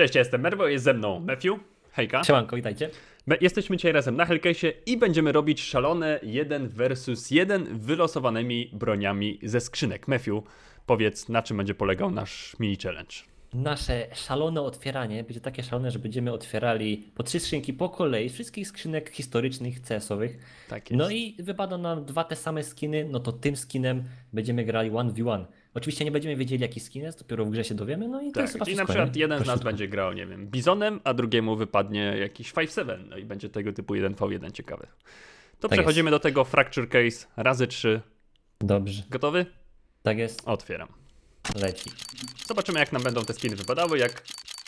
Cześć, ja jestem Merwo, jest ze mną Matthew. Hejka. Siemanko, witajcie. My jesteśmy dzisiaj razem na Hellcase'ie i będziemy robić szalone 1 versus 1 wylosowanymi broniami ze skrzynek. Matthew, powiedz na czym będzie polegał nasz mini challenge. Nasze szalone otwieranie będzie takie szalone, że będziemy otwierali po trzy skrzynki po kolei wszystkich skrzynek historycznych, CS-owych. Tak jest. No i wypadną nam dwa te same skiny, no to tym skinem będziemy grali 1v1. Oczywiście nie będziemy wiedzieli jaki skin jest, dopiero w grze się dowiemy, no i to jest tak, chyba i na przykład nie? jeden z nas Prościutko. będzie grał, nie wiem, Bizonem, a drugiemu wypadnie jakiś 5-7, no i będzie tego typu 1v1 ciekawy. To Tak przechodzimy do tego Fracture Case razy 3. Dobrze, Gotowy? tak jest, Otwieram. leci. Zobaczymy, jak nam będą te skiny wypadały. Jak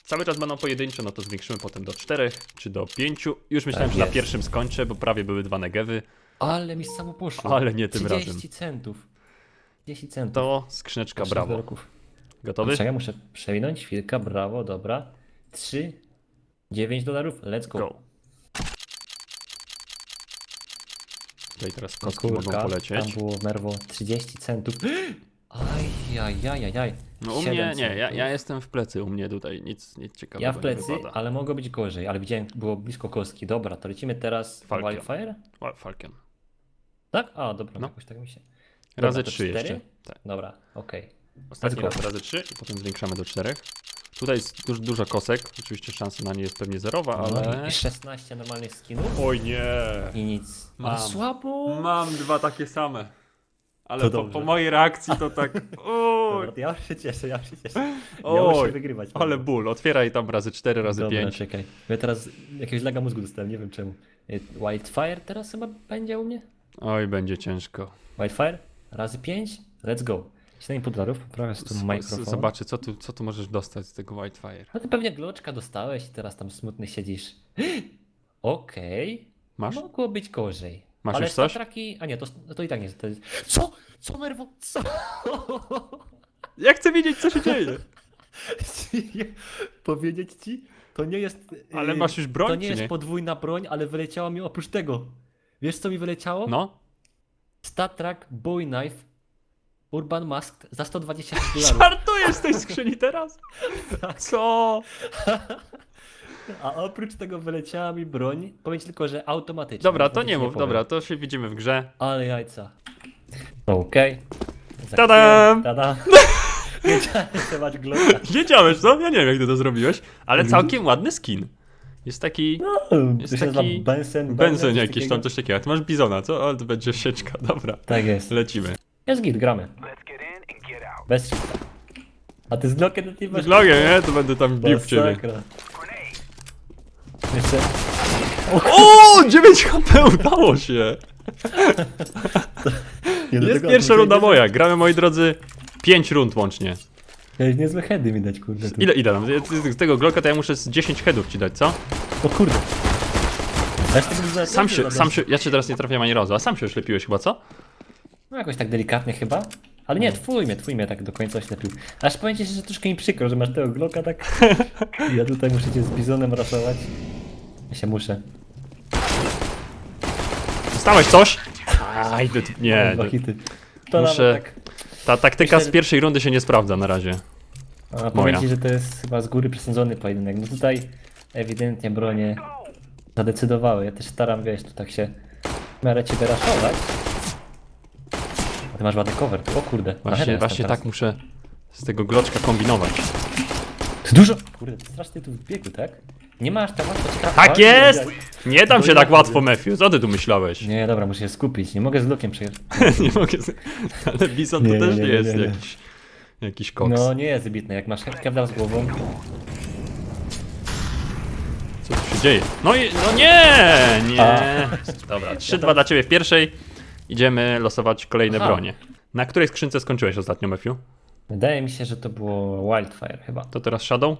cały czas będą pojedyncze, no to zwiększymy potem do 4 czy do 5. Już myślałem, Tak że na jest. pierwszym skończę, bo prawie były dwa negewy. Ale mi samo poszło. Ale nie tym 30 razem. centów. 10 centów. To skrzyneczka brawo. wyroków. Gotowy? Czekaj, muszę przewinąć, chwilkę, brawo, dobra. 3, 9 dolarów, let's go. Go. Tutaj teraz kostki Kurka, mogą polecieć. Tam było merwo 30 centów. Ajajajajaj. No u mnie nie, ja, ja jestem w plecy, u mnie tutaj nic, nic ciekawego Ja w plecy, nie ale mogło być gorzej, ale widziałem, było blisko kostki. Dobra, to lecimy teraz Falcon. Wildfire? Falcon. Tak? A, dobra, No. jakoś tak mi się. Razy Dobra, 3 jeszcze. cztery? Tak. Dobra, okej. Ostatni Let's go. raz razy 3 i potem zwiększamy do 4. Tutaj jest duż, dużo kosek, oczywiście szansa na nie jest pewnie zerowa, ale... No I 16 normalnych skinów Oj nie! i nic. Mam. Ale słabo. Mam dwa takie same. Ale To po, dobrze. po mojej reakcji to tak. Oj, Dobra, ja się cieszę, ja się cieszę. Ja Oj, muszę wygrywać. ale ból. Otwieraj tam razy 4, razy Dobra, 5. czekaj. Ja teraz jakiegoś laga mózgu dostałem, nie wiem czemu. Y, Wildfire teraz chyba będzie u mnie? Oj, będzie ciężko. Wildfire? Razy 5? Let's go. 7,5 dolarów, poprawia sobie tu mikrofon. Zobaczy, co tu, co tu możesz dostać z tego Whitefire. No ty pewnie gloczka dostałeś i teraz tam smutny siedzisz. Okej. Masz? Mogło być gorzej. Masz Ale już coś? statraki... A nie, to, to i tak nie jest. Co? Co, Merwo? Co? Ja chcę wiedzieć, co się dzieje. Powiedzieć ci? To nie jest... Ale yy, masz już broń, To nie czy jest nie? podwójna broń, ale wyleciało mi oprócz tego. Wiesz co mi wyleciało? No. Statrak Boy Knife Urban Masked za 120 dolarów. Żartujesz z tej skrzyni teraz? Co? A oprócz tego wyleciała mi broń. Powiem ci tylko, że automatycznie. Dobra, to nie mów, powiem. dobra, to się widzimy w grze. Ale jajca. Okej. Okay. Tadam! Tada! Wiedziałem, że masz glocka. Wiedziałeś, co? Ja nie wiem, jak ty to zrobiłeś, ale całkiem ładny skin. Jest taki No, Jest taki Benson. coś jakiś tam, coś takiego. A Ty masz bizona, co? Ale to będzie sieczka, dobra. Tak jest. Lecimy. Jest git, gramy. Bez shifta. A ty z Glockiem to ty masz... Z logiem, nie? To będę tam bił w ciebie. Jeszcze... O, 9 HP, udało się! Jest pierwsza runda moja. Gramy, moi drodzy, 5 rund łącznie. Ja niezłe heady mi dać, kurde. tu. Ile, ile? Z z tego Glocka to ja muszę z 10 headów ci dać, co? O kurde. Za- Sam się, za- sam się, ja cię teraz nie trafiłem ani razu, a sam się oślepiłeś chyba, co? No jakoś tak delikatnie chyba. Ale nie, twój mnie, twój mnie tak do końca oślepił. Aż powiem ci, że troszkę mi przykro, że masz tego Glocka tak. Ja tutaj muszę cię z bizonem raszować. Ja się muszę. Dostałeś coś? Aj, nie, Dwa to, hity. To muszę- nawet tak. ta taktyka Myślę, z że- pierwszej rundy się nie sprawdza na razie. A Moja. powiem ci, że to jest chyba z góry przesądzony pojedynek. No tutaj ewidentnie bronie zadecydowały. Ja też staram, wiesz, tu tak się w miarę ciebie raszować. A ty masz ładny cover tu, o kurde. Właśnie, właśnie tak muszę z tego Gloczka kombinować. teraz. Dużo! Kurde, ty strasznie tu w biegu, tak? Nie masz tak łatwo. Tak jest! Nie dam się tak łatwo. Matthew. Co ty tu myślałeś? Nie, dobra, muszę się skupić. Nie mogę z lokiem przejechać. nie mogę. z- Ale Bison to Nie, też nie, nie, nie, jest nie, nie. jakiś. Jakiś koks. No nie jest wybitne, jak masz kewlar z głową. Co tu się dzieje? No i. No nie! Nie! Dobra, 3-2 dla ciebie w pierwszej. Idziemy losować kolejne Aha. bronie. Na której skrzynce skończyłeś ostatnio, Matthew? Wydaje mi się, że to było Wildfire chyba. To teraz Shadow?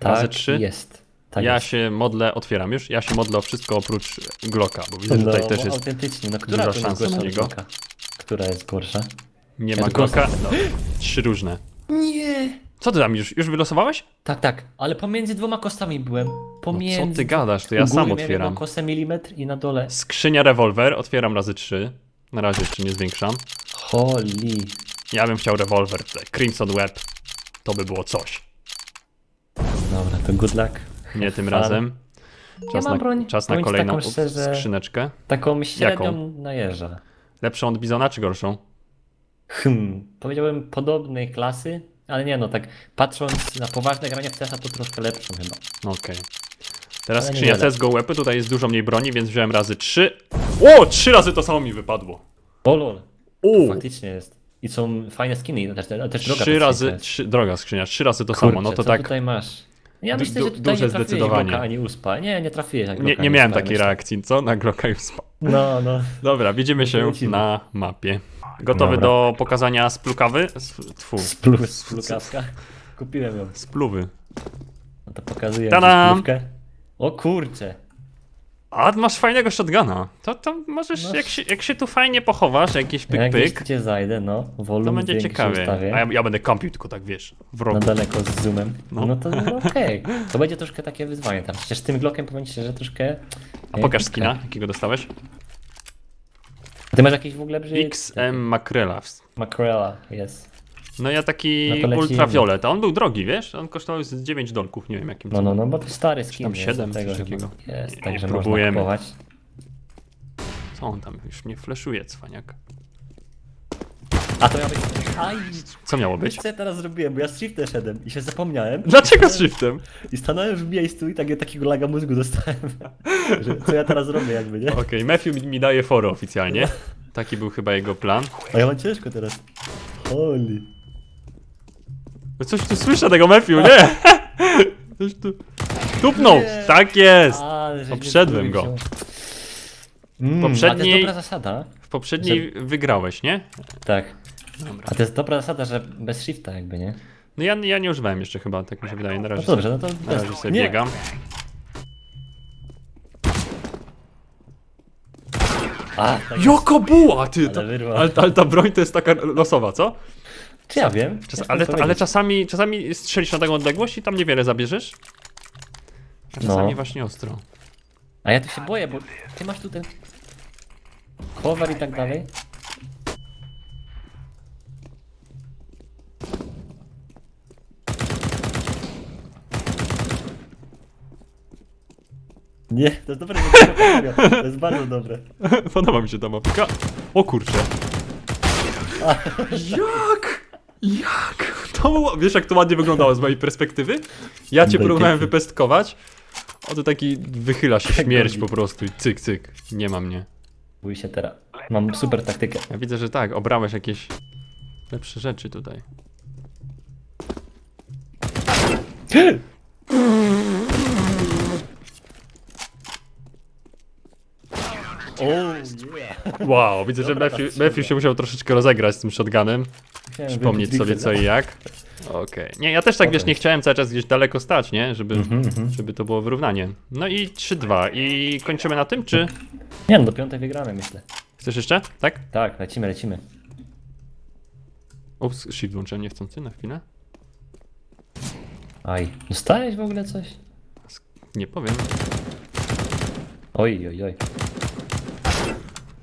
Razy Tak trzy? jest. Tak ja jest. się modlę, otwieram już. Ja się modlę o wszystko oprócz Glocka, bo widzę, że no, tutaj też bo jest. autentycznie. No, która duża to jest szansa na niego. Która jest gorsza? Nie Ja ma tylko ostatnio. Trzy różne. Nie! Co ty tam już? Już wylosowałeś? Tak, tak, ale pomiędzy dwoma kostami byłem. No Pomiędzy. co ty gadasz? To ja U góry sam miałem otwieram. jedną kosę milimetr i na dole. Skrzynia rewolwer, otwieram razy trzy. Na razie jeszcze nie zwiększam. Holy. Ja bym chciał rewolwer tutaj. Crimson Web. To by było coś. Dobra, to good luck. Nie tym Fun. razem. Czas, mam na, broń. czas na Powiem ci kolejną taką szczerze- skrzyneczkę. Taką średnią najeżdża. Lepszą od Bizona czy gorszą? Hmm, powiedziałbym podobnej klasy, ale nie no, tak patrząc na poważne granie w CS-a to troszkę lepszą chyba. Okej. Teraz Ale skrzynia. CSGO Łepy, tutaj jest dużo mniej broni, więc wziąłem razy trzy. O, trzy razy to samo mi wypadło. O lol, faktycznie jest. I są fajne skiny, ale też, ale też droga ta razy, skrzynka jest. trzy, droga skrzynia, trzy razy to samo, no to co tak, tutaj masz? Ja Du- myślę, du- że tutaj duże nie trafiłeś zdecydowanie. Glocka ani uspa. Nie, nie trafiłeś jak nie, Glocka nie ani miałem uspa, takiej myślę. reakcji, co? Na Glocka już spa. No, no. Dobra, widzimy się Lecimy. na mapie. Gotowy Dobra. do pokazania splukawy? Sp- Tfu, splukawka. Kupiłem ją. spluwy. No to pokazuję Tadam! O kurcze. A, masz fajnego shotguna. To, to możesz, No. jak się, jak się tu fajnie pochowasz, jakiś pyk Jak gdzieś pyk, cię zajdę, no. Wolum to będzie większy ciekawie. ustawię. A ja, ja będę kąpił tylko tak, wiesz, w rogu. Na daleko z zoomem. No. No, to no, okej. To będzie troszkę takie wyzwanie tam. Przecież tym Glockiem powiem ci, że troszkę... A pokaż skina, jakiego dostałeś. Ty masz jakiś w ogóle brzyd? XM Makrela. Makrela, jest. No ja taki No to lecimy. ultraviolet, a on był drogi, wiesz? On kosztował z 9 dolków, nie wiem jakim No, no, no, bo to stary skin tam jest, siedem, coś chyba takiego. Jest, Nie, także próbujemy. można kupować. Co on tam już nie fleszuje, cwaniak. A to miał być... Aj! Co miało być? co ja teraz zrobiłem, bo ja z shiftem szedłem i się zapomniałem. Dlaczego z shiftem? I stanąłem w miejscu i tak, takiego laga mózgu dostałem. że co ja teraz robię jakby, nie? Okej, Matthew mi- mi daje foro oficjalnie. Taki był chyba jego plan. A ja mam ciężko teraz. Holy. No Coś tu słyszę tego Matthew, nie! Coś tu... Tupnął! Nie. Tak jest! Ale żeś mnie Obszedłem go. wkurwił. Mm, Poprzedniej- A to jest dobra zasada. W poprzedniej wygrałeś, nie? Tak. Dobra. A to jest dobra zasada, że bez shifta jakby, nie? No ja, ja nie używałem jeszcze chyba, tak mi się wydaje. Na No razie, to dobrze, no to na bez... razie sobie nie. biegam. A, tak Joko buła, ty! Ale To, wyrwa. ale, ale ta broń to jest taka losowa, co? Czy ja wiem? Czas, Ciężko ale, ale czasami, czasami strzelisz na taką odległość i tam niewiele zabierzesz. A czasami No. właśnie ostro. A ja tu się boję, bo ty masz tu ten... Cover i tak dalej. Nie, to jest dobre, to to jest bardzo dobre. Podoba mi się ta mapka. O kurczę. Jak? Jak? To było... Wiesz jak to ładnie wyglądało z mojej perspektywy? Ja cię próbowałem wypestkować. O to taki wychyla się Tak śmierć robi. po prostu i cyk cyk. Nie ma mnie. Bój się teraz. Mam super taktykę. Ja widzę, że tak, obrałeś jakieś lepsze rzeczy tutaj. O, nie. Wow, widzę, że Dobra, Matthew. Matthew się musiał troszeczkę rozegrać z tym shotgunem. Przypomnieć sobie co i jak. Okej. Nie, ja też tak wiesz, nie chciałem cały czas gdzieś daleko stać, nie? Żeby, Mhm, żeby to było wyrównanie. No i 3-2. I kończymy na tym, czy Nie no, do piątej wygramy myślę. chcesz jeszcze? Tak? Tak, lecimy, lecimy. Ups, shift włączyłem niechcący na chwilę. Aj, dostałeś w ogóle coś? Nie powiem. Oj, oj, oj.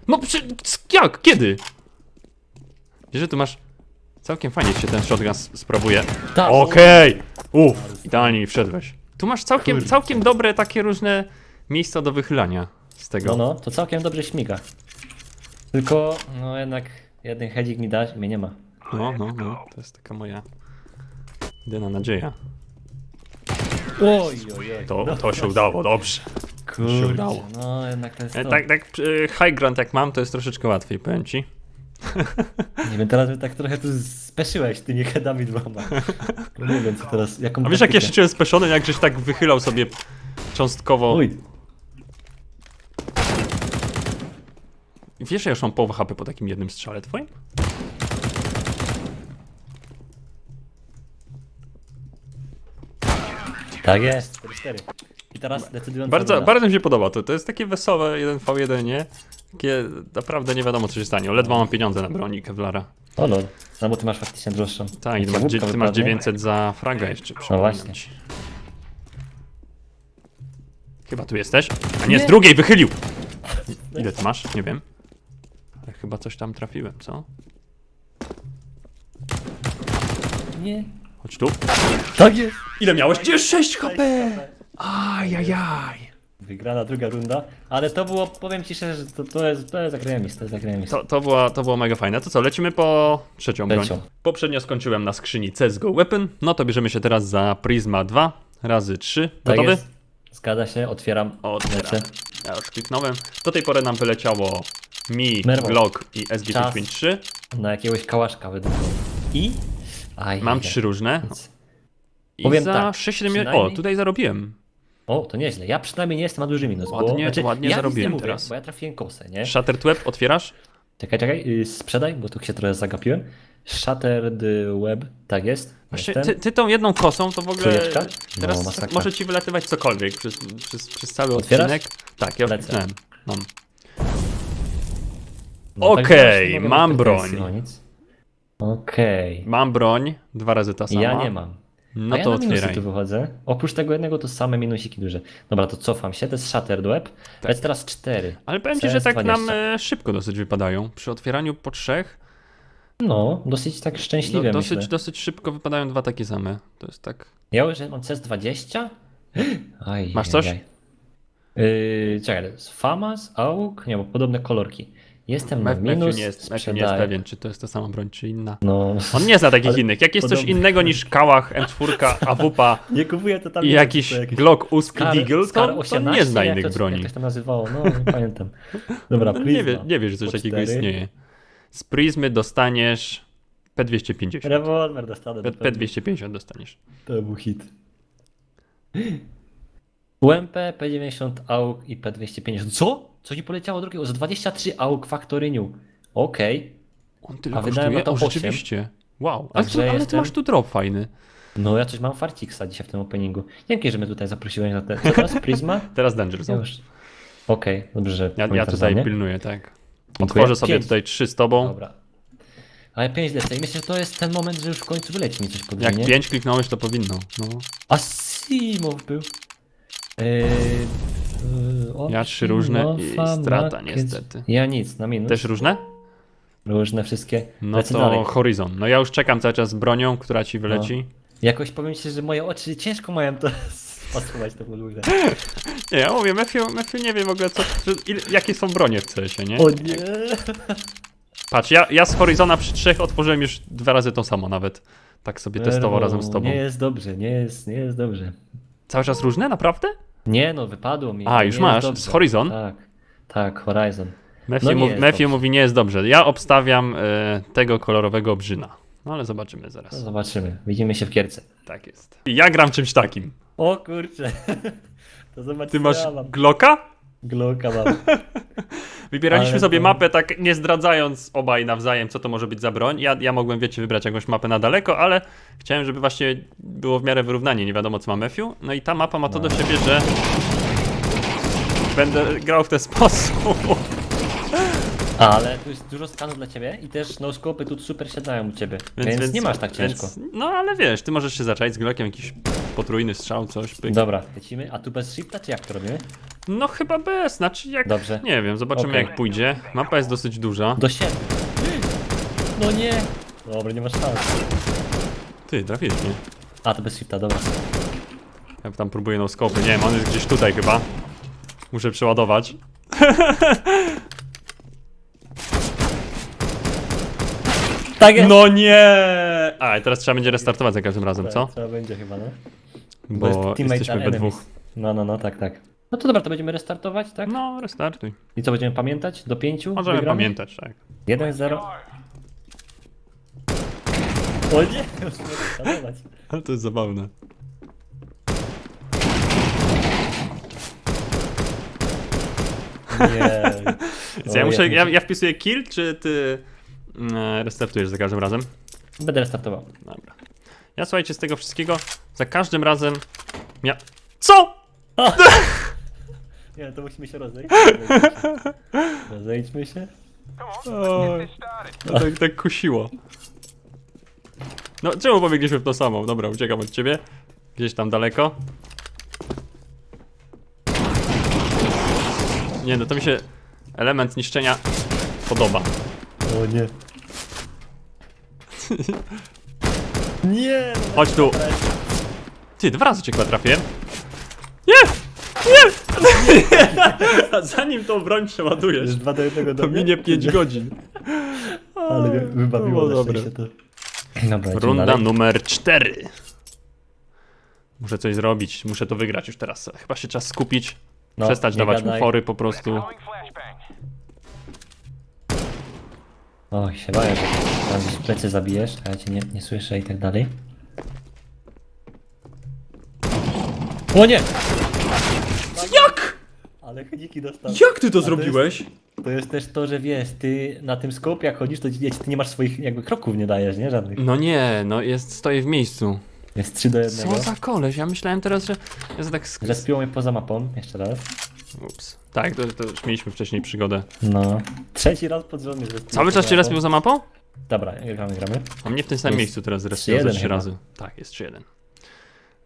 No przy... jak? Kiedy? Wiesz, że tu masz... Całkiem fajnie się ten shotgun sprawuje. Tak, Okej! Uff, idealnie mi wszedłeś. Tu masz całkiem, Kurde. całkiem dobre takie różne miejsca do wychylania z tego. No, no, to całkiem dobrze śmiga. Tylko, no jednak jeden hedzik mi da, mnie nie ma. No, no, no, to jest taka moja jedyna nadzieja. Oj, oj, oj. To, to się udało, dobrze. Kurczę, udało. no jednak to jest E, to. Tak, tak, e, high ground jak mam, to jest troszeczkę łatwiej, powiem ci. Nie wiem, teraz tak trochę tu speszyłeś tymi headami dwoma. No nie wiem, co teraz, jaką A wiesz, jak ja się czułem speszony, jak żeś tak wychylał sobie cząstkowo. Uj, Wiesz, że ja już mam połowę HP po takim jednym strzale twoim? tak jest, 4-4. I teraz decydująca Bardzo, rola. bardzo mi się podoba to. To jest takie wesołe 1v1, nie? Takie naprawdę nie wiadomo, co się stanie. Ledwo mam pieniądze na broni Kevlara. O lol, no bo ty masz faktycznie droższą. Tak, i ty masz, ty masz wypadnie. 900 za fraga jeszcze. przypominam właśnie. ci. Chyba tu jesteś? A nie, z drugiej wychylił! Ile ty masz? Nie wiem. Ale chyba coś tam trafiłem, co? Nie. Chodź tu. Tak jest! Ile miałeś? Gdzie 6 HP? Ajajaj. Wygrana druga runda, ale to było, powiem ci szczerze, że to, to jest, to jest agremis, to jest agremis. To, to, była, to było mega fajne. To co, lecimy po trzecią broń. Trzecią. Poprzednio skończyłem na skrzyni CSGO Weapon, no to bierzemy się teraz za Prisma 2 razy 3. Tak Gotowy? jest. Zgadza się, otwieram. Otwieram. lecę. Ja już kliknąłem. Do tej pory nam wyleciało Mi, Merwo. Glock i SG553. Na jakiegoś kałaszka według mnie. I? Aj, Mam aj, trzy różne. Nic. I Powiem za tak, 6, 7, O, tutaj zarobiłem. O, to nieźle. Ja przynajmniej nie jestem na duży minus. Ładnie- bo, znaczy, ładnie ja zarobiłem mówię, teraz. Bo ja trafiłem kosę, nie? Shattered Web otwierasz? Czekaj, czekaj, yy, sprzedaj, bo tu się trochę zagapiłem. Shattered Web, tak jest. Właśnie ty, ty tą jedną kosą to w ogóle Trójeczka? No, teraz masakra. może ci wylatywać cokolwiek przez, przez, przez cały Otwierasz? odcinek. Tak, ja kliknąłem. Mam. No, tak Okej, nie mogę mam broń. Okej. Mam broń, dwa razy ta sama. Ja nie mam. No A ja to na minusy otwieraj. tu wychodzę. Oprócz tego jednego to same minusiki duże. Dobra, to cofam się, to jest Shattered Web. Tak. Teraz cztery. Ale powiem ci, że tak CS20. nam e, szybko dosyć wypadają. Przy otwieraniu po trzech No, dosyć tak do, szczęśliwie dosyć, myślę. dosyć szybko wypadają dwa takie same. To jest tak. Ja już mam CS20? Aj, Masz coś? Yy, czekaj, to jest Famas, AUK, nie, bo podobne kolorki. Jestem na Matthew minus, nie jest, Matthew nie jest sprzedaję. pewien, czy to jest ta sama broń, czy inna. No, On nie zna takich Ale innych. Jak jest coś innego niż Kałach, M4, AWP nie kupuję to tam. i nie jakiś wiem, co Glock, USP, Scar- Deagle, Scar to, to 18, nie zna jak innych to, broni. Jak to się nazywało, no nie pamiętam. Dobra, No, nie, Prisma. wie, nie wiesz, że coś Po takiego cztery. istnieje. Z Prismy dostaniesz P250. Rewolwer dostanę. P- pewnie. P250 dostaniesz. To był hit. UMP, P90, AUK i P250. Co? Co ci poleciało drugiego? Za 23 AUK Factory New. Okej. On tyle A wydałem kosztuje? na to O, osiem. rzeczywiście. Wow, ale, Także tu, ale ty jestem- masz tu drop fajny. No ja coś mam farciksa dzisiaj w tym openingu. Dzięki, że mnie tutaj zaprosiłeś na te... Co teraz? Prisma? Teraz Danger Zone. już... Okej, dobrze, że Ja, ja pamiętasz tutaj za mnie. pilnuję, tak. Dziękuję. Otworzę sobie Pięć. tutaj trzy z tobą. Dobra. A ja 5 lecę i myślę, że to jest ten moment, że już w końcu wyleci mi coś Jak linię. pięć kliknąłeś, to powinno. No. A Simow był. Yy, yy, Ja trzy różne i strata Market. niestety. Ja nic, na minus. Też różne? Różne wszystkie. No Lecę to dalej. Horizon. No ja już czekam cały czas z bronią, która ci wyleci. Jakoś powiem ci, że moje oczy ciężko mają to spasować to podwórze. Nie, ja mówię, Matthew, Matthew nie wie w ogóle co, czy, il, jakie są bronie w CS-ie, nie? O nie! Patrz, ja, ja z Horizona przy trzech otworzyłem już dwa razy to samo nawet. Tak sobie testował razem z tobą. Nie jest dobrze, nie jest, nie jest dobrze. Cały czas różne, naprawdę? Nie no, wypadło mi. A, nie już jest masz, dobrze. z Horizon? Tak, tak, Horizon. Matthew, No nie mówi, jest Matthew dobrze. mówi, nie jest dobrze. Ja obstawiam e, tego kolorowego obrzyna. No ale zobaczymy No, zaraz. zobaczymy. Widzimy się w kierce. Tak jest. Ja gram czymś takim. O kurczę. To zobacz, Ty co masz ja mam. Glocka? Glocka mam. Wybieraliśmy Ale sobie to- mapę tak nie zdradzając obaj nawzajem, co to może być za broń. Ja, ja mogłem, wiecie, wybrać jakąś mapę na daleko, ale chciałem, żeby właśnie było w miarę wyrównanie, nie wiadomo co ma Matthew. No i ta mapa ma to do siebie, że będę grał w ten sposób. Ale tu jest dużo skanów dla ciebie i też no skopy tu super siadają u ciebie. Więc, nie masz tak ciężko. Więc, no ale wiesz, ty możesz się zacząć z Glockiem, jakiś potrójny strzał, coś. Pyk. Dobra, lecimy. A tu bez shifta czy jak to robimy? No chyba bez, znaczy jak, Dobrze. nie wiem, zobaczymy Okej. jak pójdzie. Mapa jest dosyć duża. Do siebie. No nie. Dobra, nie masz szans. Ty, trafiłeś mnie. A, to bez shifta, dobra. Ja tam próbuję no skopy. Nie wiem, on jest gdzieś tutaj chyba. Muszę przeładować. Tak jest. No nie! A, i teraz trzeba będzie restartować za każdym razem, co? Trzeba będzie chyba, no. Bo jest teammate jesteśmy we enemies. dwóch. No, no, no, tak, tak. No to dobra, to będziemy restartować, tak? No, restartuj. I co, będziemy pamiętać? Do pięciu? Możemy wygramy? pamiętać, tak. 1-0. O nie, już nie restartować. Ale to jest zabawne. Nie. Ja, O, muszę, ja, ja wpisuję kill, czy ty e, restartujesz za każdym razem? Będę restartował. Dobra. Ja słuchajcie, z tego wszystkiego za każdym razem mia... CO?! Nie, to musimy się rozejść. Rozejdźmy się. Oj, to tak, tak kusiło. No, czemu pobiegliśmy w to samo? Dobra, uciekam od ciebie. Gdzieś tam daleko. Nie, no to mi się element niszczenia podoba. O nie. Nie! Chodź tu. Ty, dwa razy cię chyba trafiłem. Nie! Nie! A zanim tą broń przeładujesz, Już dwa do jednego do to mnie? minie 5 godzin. Ale mnie wybawiło było na szczęście to. Dobra, Runda dalej. numer 4. Muszę coś zrobić, muszę to wygrać już teraz. Chyba się czas skupić. No, Przestać nie dawać mu gadaj. fory po prostu. Oj, się boję, że tam gdzieś plecy zabijesz, a ja cię nie, nie słyszę i tak dalej. O nie! Jak? Ale chyniki dostał. Jak ty to zrobiłeś? To jest też to, że wiesz, ty na tym skopie jak chodzisz, to ty nie masz swoich jakby kroków nie dajesz, nie? Żadnych. No nie, no jest, stoję w miejscu. Jest 3 do 1. Co za koleś? Ja myślałem teraz, że... Ja tak... sk- Zespiło mnie poza mapą, jeszcze raz. Ups. Tak, to, to już mieliśmy wcześniej przygodę. No. Trzeci raz pod rząd Cały czas mapą. respił za mapą? Dobra, gramy, gramy. A mnie w tym samym Jest miejscu teraz zrespiło 3-1 ze trzy chyba. razy. Tak, jest 3-1.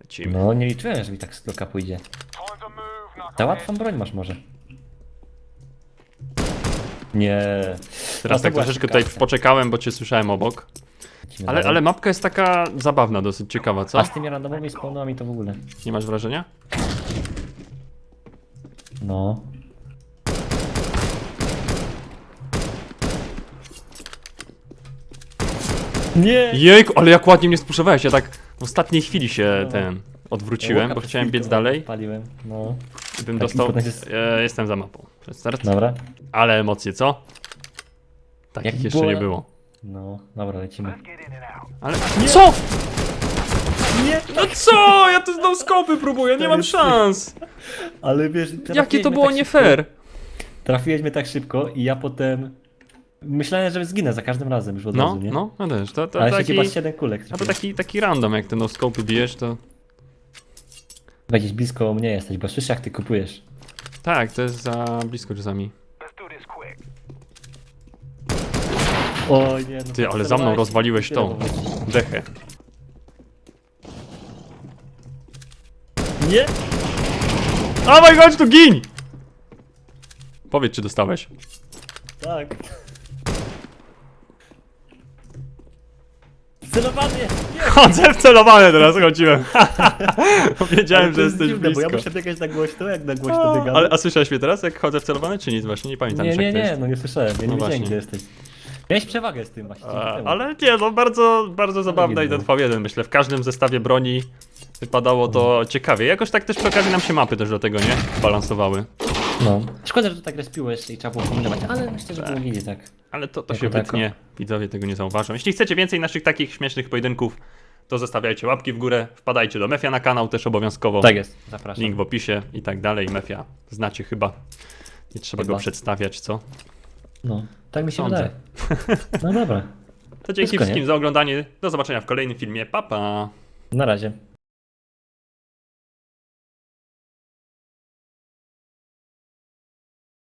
Lecimy. No, nie liczyłem, że mi tak stoka pójdzie. Za łatwą broń masz może. Nie. Teraz to tak była troszeczkę tutaj poczekałem, bo cię słyszałem obok. Lecimy Ale, dalej. ale mapka jest taka zabawna, dosyć ciekawa, co? A z tymi randomowymi spawnami to w ogóle. Nie masz wrażenia? No. Nie! Jejku, ale jak ładnie mnie spuszowałeś, ja tak w ostatniej chwili się No. ten odwróciłem, bo chciałem biec dalej Paliłem, no. i bym Tak, dostał... potem jest- E, jestem za mapą. Przed start. Dobra. Ale emocje, co? Takich Jak jeszcze było- nie było. No, dobra, lecimy. Ale... Co? Nie! No co? Ja tu znowu skopy próbuję, nie mam szans! Ale wiesz, Jakie trafiłeś to mnie było tak nie szybko- fair? Trafiłeś mnie tak szybko i ja potem... Myślałem, że zginę za każdym razem już od No, razu, nie? no, no też, to, to Ale taki... taki... chyba 7 kulek A to trafiłeś. taki, taki random, jak te no scopy bijesz, to... Gdzieś blisko mnie jesteś, bo słyszę jak ty kupujesz. Tak, to jest za blisko czasami. Oj nie, no Ty, ale za mną rozwaliłeś tą dechę. Nie! Dawaj, chodź tu, gin! Powiedz, czy dostałeś. Tak. Celowany! Nie! Chodzę wcelowany teraz, chodziłem. Wiedziałem, że jest jesteś dziwne, blisko. Bo ja muszę biegać na głośno, jak na głośno biegam. Ale, a słyszałeś mnie teraz, jak chodzę wcelowany, czy nic? Właśnie nie pamiętam, Nie, czy nie, jak to nie, jest. no nie słyszałem, ja nie No wiedziałem właśnie. gdzie jesteś. Miałeś przewagę z tym właśnie. dzięki A, temu. ale nie, no bardzo, bardzo zabawna i było. ten V1, myślę. W każdym zestawie broni wypadało to ciekawie. Jakoś tak też przy okazji nam się mapy też do tego, nie? Balansowały. No. Szkoda, że to tak respiłeś i trzeba było kombinować, ale myślę, że było gdzieś tak. Ale to, to Jako się tako. wytnie. Widzowie tego nie zauważą. Jeśli chcecie więcej naszych takich śmiesznych pojedynków, to zostawiajcie łapki w górę, wpadajcie do Mefia na kanał też obowiązkowo. Tak jest, zapraszam. Link w opisie i tak dalej. Mefia znacie chyba. Nie trzeba Chyba. go przedstawiać, co? No, tak mi się Sądzę. wydaje. No dobra, To dzięki Wszystko, nie? wszystkim za oglądanie. Do zobaczenia w kolejnym filmie. Pa pa! na razie.